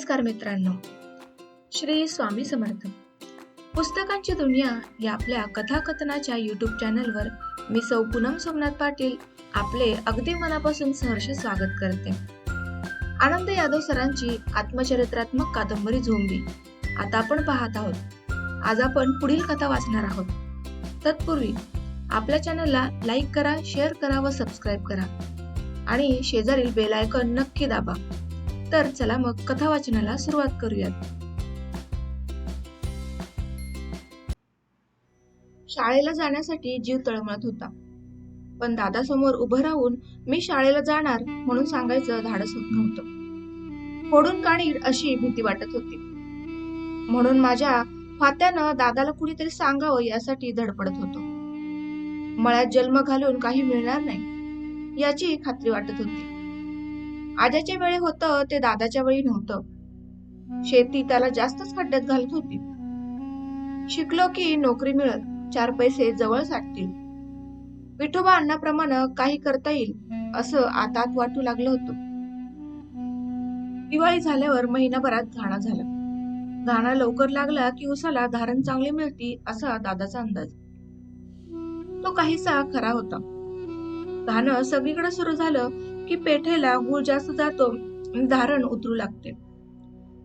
नमस्कार मित्रांनो. श्री स्वामी समर्थ. पुस्तकांची दुनिया या आपल्या कथाकथनाच्या युट्यूब चॅनलवर मी सौ पूनम सोमनाथ पाटील आपले अगदी मनापासून सहर्ष स्वागत करते. आनंद यादव सरांची आत्मचरित्रात्मक कादंबरी झोंबी आता आपण पाहत आहोत. आज आपण पुढील कथा वाचणार आहोत. तत्पूर्वी आपल्या चॅनलला लाईक करा शेअर करा व सबस्क्राईब करा. आणि शेजारील बेल आयकॉन नक्की दाबा. तर चला मग कथा वाचनाला सुरुवात करूयात. शाळेला जाण्यासाठी जीव तळमळत होता. पण दादासमोर उभं राहून मी शाळेला जाणार म्हणून सांगायचं धाडस होत नव्हतं. फोडून काढील अशी भीती वाटत होती. म्हणून माझ्या फात्यानं दादाला कुणीतरी सांगावं यासाठी धडपडत होतो. मळ्यात जन्म घालून काही मिळणार नाही याची खात्री वाटत होती. आजाच्या वेळी होतं ते दादाच्या वेळी नव्हतं. शेती त्याला जास्तच खड्ड्यात घालत होती. शिकलो की नोकरी मिळत चार पैसे जवळ साठतील. विठोबा अण्णाप्रमाणे काही करता येईल असं आतात वाटू लागलं होतं. दिवाळी झाल्यावर महिनाभरात घाणा झाला. घाणा लवकर लागला की उसाला धारण चांगली मिळती असा दादाचा अंदाज. तो काहीसा खरा होता. घाणं सगळीकडे सुरू झालं की पेठेला गुळ जास्त जातो धारण उतरू लागते.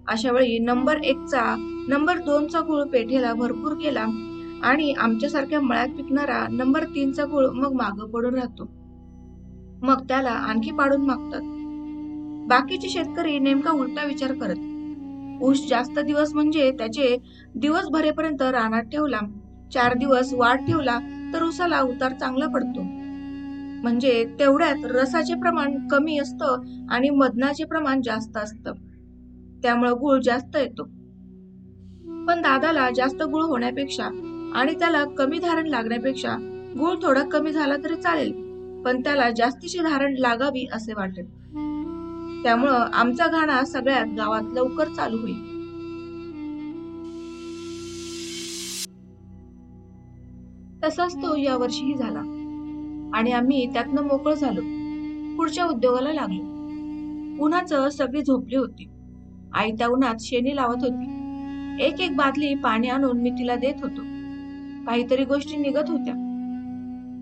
अशा वेळी नंबर एकचा नंबर दोनचा गुळ पेठेला भरपूर गेला आणि आमच्यासारख्या मळ्यात पिकणारा नंबर तीनचा गुळ मग माग पडून राहतो. मग त्याला आणखी पाडून मागतात. बाकीचे शेतकरी नेमका उलटा विचार करत ऊस जास्त दिवस म्हणजे त्याचे दिवस भरेपर्यंत रानात ठेवला चार दिवस वाढ ठेवला तर उसाला उतार चांगला पडतो. म्हणजे तेवढ्यात रसाचे प्रमाण कमी असतं आणि मदनाचे प्रमाण जास्त असतं. त्यामुळे गुळ जास्त येतो. पण दादाला जास्त गुळ होण्यापेक्षा आणि त्याला कमी धारण लागण्यापेक्षा गुळ थोडा कमी झाला तरी चालेल पण त्याला जास्तीची धारण लागावी असे वाटेल. त्यामुळं आमचा घाणा सगळ्यात गावात लवकर चालू होईल. तसाच तो यावर्षीही झाला. आणि आम्ही त्यातनं मोकळं झालो. पुढच्या उद्योगाला लागलो. उन्हाचं सगळी झोपली होती. आई त्या उन्हात शेणी लावत होती. एक एक बादली पाणी आणून मी तिला देत होतो. काहीतरी गोष्टी निघत होत्या.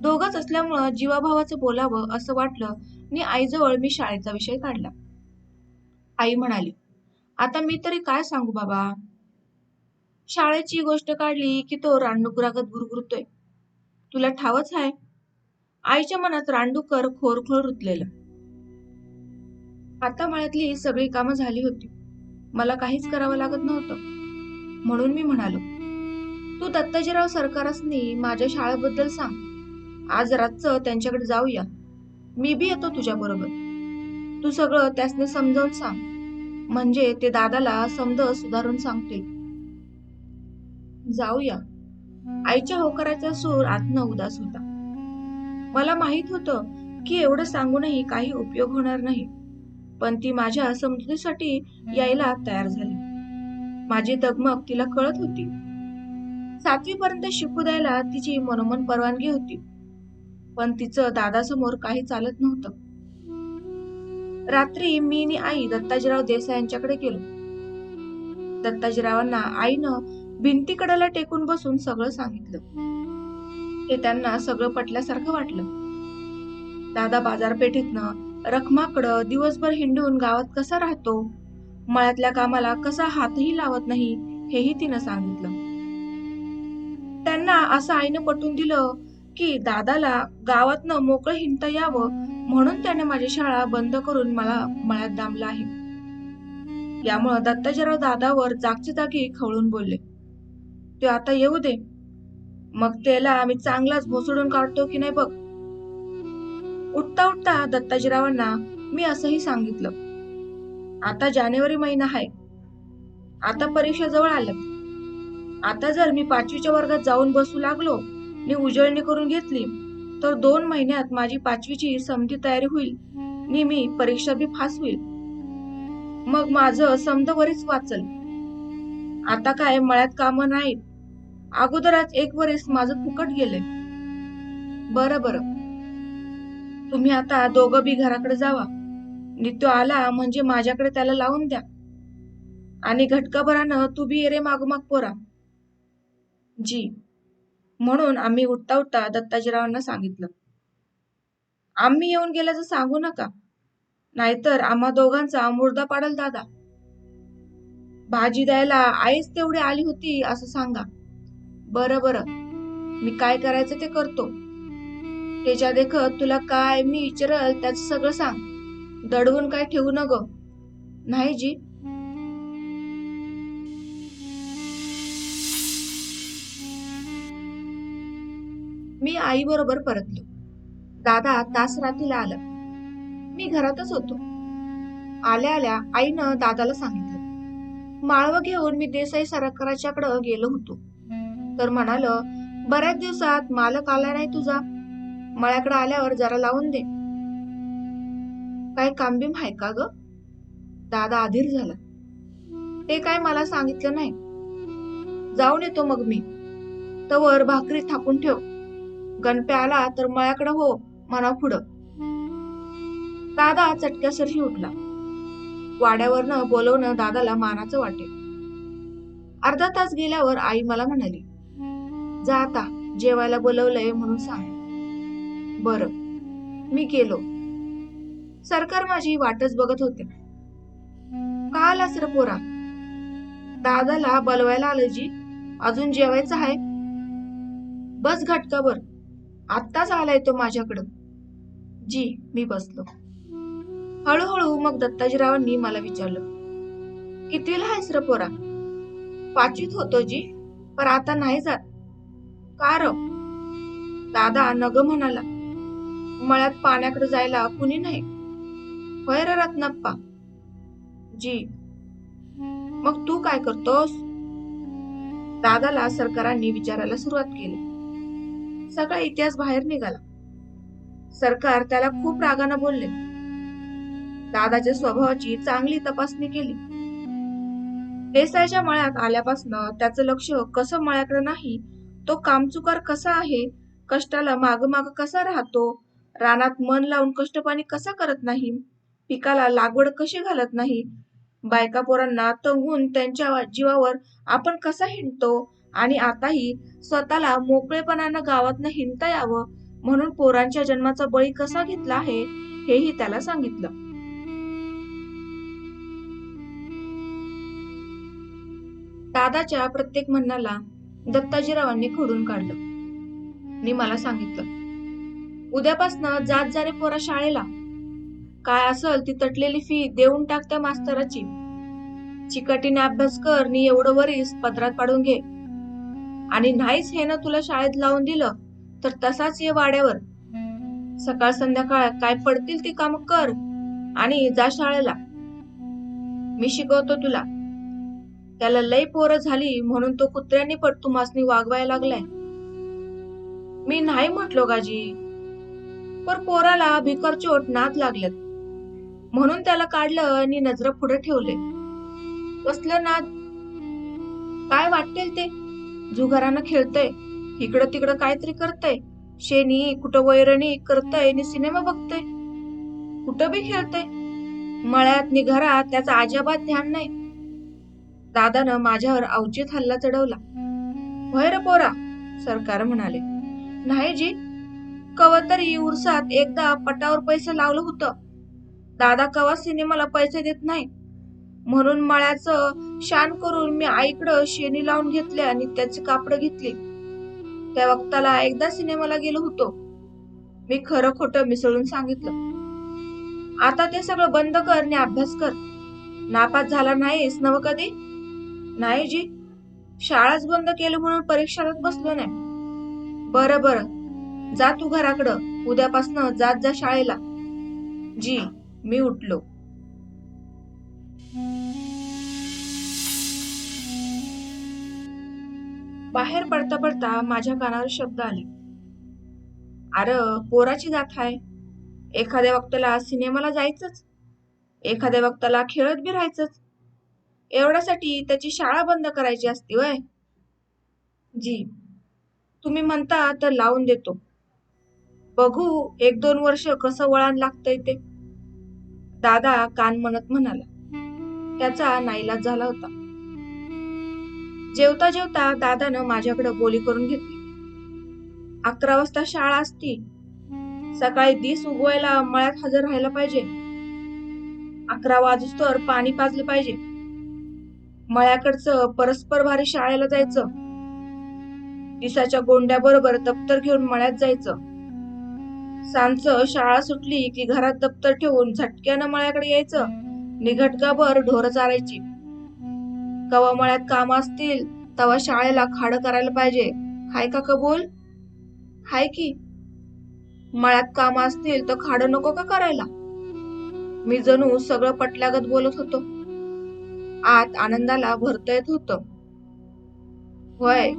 दोघच असल्यामुळं जीवाभावाचं बोलावं असं वाटलं आणि आईजवळ मी शाळेचा विषय काढला. आई म्हणाली आता मी तरी काय सांगू बाबा? शाळेची गोष्ट काढली की तो रानडुकरागत गुरगुरतोय. तुला ठावच आहे आईच्या मनात रांडूकर खोरखोर रुतलेलं. आता मळ्यातली सगळी कामं झाली होती. मला काहीच करावं लागत नव्हतं. म्हणून मी म्हणालो तू दत्ताजीराव सरकारसनी माझ्या शाळेबद्दल सांग. आज रातचं त्यांच्याकडे जाऊया. मी बी येतो तुझ्या बरोबर. तू सगळं त्यासने समजावून सांग. म्हणजे ते दादाला समज सुधारून सांगतील. जाऊया. आईच्या होकाराचा सूर आतनं उदास होता. मला माहीत होतं की एवढं सांगूनही काही उपयोग होणार नाही. पण ती माझ्या समजुतीसाठी यायला तयार झाली. माझी दगमग तिला कळत होती. सातवी पर्यंत शिकू द्यायला तिची मनोमन परवानगी होती. पण तिचं दादासमोर काही चालत नव्हतं. रात्री मी आणि आई दत्ताजीराव देसाई यांच्याकडे गेलो. दत्ताजीरावांना आईनं भिंतीकडेला टेकून बसून सगळं सांगितलं. हे त्यांना सगळं पटल्यासारखं वाटलं. दादा बाजारपेठेतनं रखमाकडं दिवसभर हिंडून गावात कसा राहतो? मळ्यातल्या कामाला कसा हातही लावत नाही हेही तिनं सांगितलं. त्यांना असं आईनं पटवून दिलं की दादाला गावातनं मोकळं हिंडता यावं म्हणून त्याने माझी शाळा बंद करून मला मळ्यात दामलं आहे. यामुळं दत्ताजीराव दादावर जागच्या जागी खवळून बोलले. ते आता येऊ दे. मग त्याला आम्ही चांगलाच भोसडून काढतो की नाही बघ. उठता उठता दत्ताजीरावांना मी असंही सांगितलं. आता जानेवारी महिना आहे. आता परीक्षा जवळ आल्या. आता जर मी पाचवीच्या वर्गात जाऊन बसू लागलो आणि उजळणी करून घेतली तर दोन महिन्यात माझी पाचवीची समधी तयारी होईल आणि मी परीक्षा बी फास होईल. मग माझं समज बरीच वाचल. आता काय मळ्यात कामं नाहीत. अगोदरच एक वरीस माझं फुकट गेले बर बर. तुम्ही आता दोघं बी घराकडे जावा. नित्य आला म्हणजे माझ्याकडे त्याला लावून द्या. आणि घटकाभरानं तू बी रे मागोमाग पोरा. जी. म्हणून आम्ही उठता उठता दत्ताजीरावांना सांगितलं. आम्ही येऊन गेल्याचं सांगू नका. नाहीतर आम्हा दोघांचा मुर्दा पाडल दादा. भाजी द्यायला आईच तेवढी आली होती असं सांगा. बरं बरं. मी काय करायचं ते करतो. त्याच्या देखत तुला काय मी विचारल त्याच सगळं सांग. दडवून काय ठेवू न ग नाही जी. मी आई बरोबर परतलो. दादा तास रात्रीला आला. मी घरातच होतो. आल्या आल्या आईनं दादाला सांगितलं. माळव घेऊन मी देसाई सरकाराच्याकडं गेलो होतो. तर म्हणाल बऱ्याच दिवसात मालक आला नाही तुझा. मळ्याकडे आल्यावर जरा लावून दे. काय कामबिम आहे का ग? दादा अधीर झाला. ते काय मला सांगितलं नाही. जाऊन येतो मग मी. तवर भाकरी थापून ठेव. गणप्या आला तर मळ्याकडे हो म्हणा पुढं. दादा चटक्यासरशी उठला. वाड्यावरनं बोलवणं दादाला मानाचं वाटे. अर्धा तास गेल्यावर आई मला म्हणाली जा आता जेवायला बोलवलंय म्हणून सांग. बर मी गेलो. सरकार माझी वाटच बघत होते. का आला सर पोरा? दादाला बोलवायला आलं जी. अजून जेवायचं आहे? बस घटकावर आत्ताच आलाय तो माझ्याकडं. जी मी बसलो. हळूहळू मग दत्ताजीरावांनी मला विचारलं. कितवीला आहेस सर पोरा? पाचवीत होतो जी पण आता नाही जात. का र दादा नग म्हणाला मळ्यात पाण्याकडे जायला कुणी नाही. होय रे रत्नाप्पा. जी. मग तू काय करतोस? दादाला सरकारांनी विचारायला सुरुवात केली. सगळा इतिहास बाहेर निघाला. सरकार त्याला खूप रागानं बोलले. दादाच्या स्वभावाची चांगली तपासणी केली. देसाईच्या मळ्यात आल्यापासून त्याचं लक्ष कसं मळ्याकडे नाही तो कामचुकार कसा आहे? कष्टाला माग माग कसा राहतो? रानात मन लावून कष्टपाणी कसा करत नाही? पिकाला लागवड कशी घालत नाही? बायका पोरांना तंगून त्यांच्या जीवावर आपण कसा हिंडतो? आणि आताही स्वतःला मोकळेपणानं गावातनं हिंडता यावं म्हणून पोरांच्या जन्माचा बळी कसा घेतला आहे हेही त्याला सांगितलं. दादाच्या प्रत्येक म्हणण्याला दत्ताजीरावांनी खोडून काढलं. मी मला सांगितलं उद्यापासनं जात जा रे पोरा शाळेला. काय असल ती तटलेली फी देऊन टाक त्या मास्तराची. चिकटीने अभ्यास कर नी एवढं वरीस पदरात पाडून घे. आणि नाहीच हे ना तुला शाळेत लावून दिलं तर तसाच ये वाड्यावर. सकाळ संध्याकाळ काय पडतील ती काम कर आणि जा शाळेला. मी शिकवतो तुला. त्याला लय पोरं झाली म्हणून तो कुत्र्यांनी पटतुमासनी वागवायला लागलाय. मी नाही म्हटलो गाजी. पर पोराला भिकारचोट नाद लागल्यात म्हणून त्याला काढलं आणि नजर पुढे ठेवले. कसलं नाद? काय वाटेल ते? जुगारानं खेळतय. इकडं तिकडं काहीतरी करतय. शेनी कुठं वैरणी करतय आणि सिनेमा बघतय. कुठं बी खेळतय. मळ्यात नि घरात त्याचं अजिबात ध्यान नाही. दादानं माझ्यावर अवचित हल्ला चढवला. भैर पोरा सरकार म्हणाले. नाही जी कवतरी उरसात एकदा पटावर पैसे लावलं होतं. दादा कवा सिनेमाला पैसे देत नाही. म्हणून मळ्याचं शान करून मी आईकडं शेणी लावून घेतले आणि त्याची कापड घेतली. त्या वक्ताला एकदा सिनेमाला गेलो होतो. मी खरं खोटं मिसळून सांगितलं. आता ते सगळं बंद कर आणि अभ्यास कर. नापास झाला नाहीस नव कधी? नाही जी. शाळाच बंद केली म्हणून परीक्षाच बसलो नाही. बरं बरं. जा तू घराकडं. उद्यापासनं जात जा शाळेला. जी मी उठलो. बाहेर पडता पडता माझ्या कानावर शब्द आले. अरे पोराची जात आहे एखाद्या वक्ताला सिनेमाला जायचंच. एखाद्या वक्ताला खेळत बी राहायचंच. एवढ्यासाठी त्याची शाळा बंद करायची असती वय. जी. तुम्ही म्हणता तर लावून देतो. बघू एक दोन वर्ष कसं वळण लागतंय ते. दादा कान म्हणत म्हणाला. त्याचा नाईलाज झाला होता. जेवता जेवता दादानं माझ्याकडे बोली करून घेतली. अकरा वाजता शाळा असती. सकाळी दिस उगवायला मळ्यात हजर राहायला पाहिजे. अकरा वाजूस्तोवर पाणी पाजलं पाहिजे. मळ्याकडचं परस्पर भारी शाळेला जायचं. दिसाच्या गोंड्याबरोबर दप्तर घेऊन मळ्यात जायचं. सांच शाळा सुटली की घरात दप्तर ठेवून झटक्यानं मळ्याकडे यायचं. निघटकाभर ढोरं चारायची कवा मळ्यात काम असतील तवा शाळेला खाड करायला पाहिजे. हाय का कबूल? हाय की. मळ्यात काम असतील तर खाड नको का करायला? मी जणू सगळं पटल्यागत बोलत होतो. आत आनंदाला भरता येत होत. होय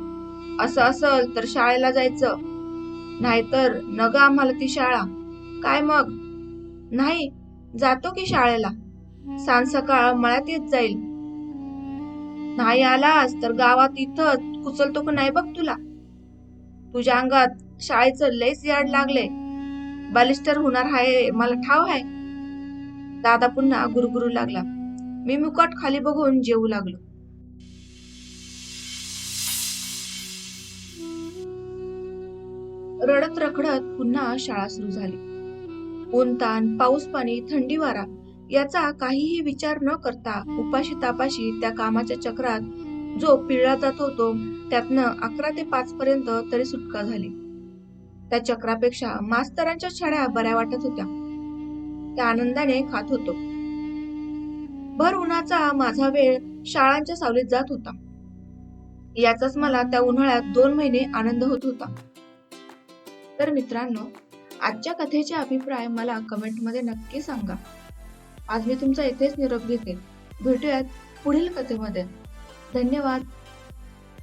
असं असल तर शाळेला जायचं. नाहीतर नग आम्हाला ती शाळा. काय मग? नाही जातो की शाळेला. सांज सकाळ मळ्यात येत जाईल. नाही आलास तर गावात इथं कुचलतो का नाही बघ तुला? तुझ्या अंगात शाळेचं लयच याड लागले. बॅलिस्टर होणार आहे मला ठाव आहे दादा पुन्हा गुरगुरू लागला. मी मुकाट खाली बघून जेवू लागलो. रडत रखडत पुन्हा शाळा सुरू झाली. ऊन ताण पाऊस पाणी थंडी वारा याचा काहीही विचार न करता उपाशी तापाशी त्या कामाच्या चक्रात जो पिळला जात होतो त्यातनं अकरा ते पाच पर्यंत तरी सुटका झाली. त्या चक्रापेक्षा मास्तरांच्या छड्या बऱ्या वाटत होत्या. त्या आनंदाने खात होतो. भर उन्हाचा माझा वेळ शाळांच्या सावलीत जात होता. याचाच मला त्या उन्हाळ्यात दोन महिने आनंद होत होता. तर मित्रांनो आजच्या कथेचे अभिप्राय मला कमेंटमध्ये नक्की सांगा. आज मी तुमचा इथेच निरोप घेते. भेटूयात पुढील कथेमध्ये. धन्यवाद.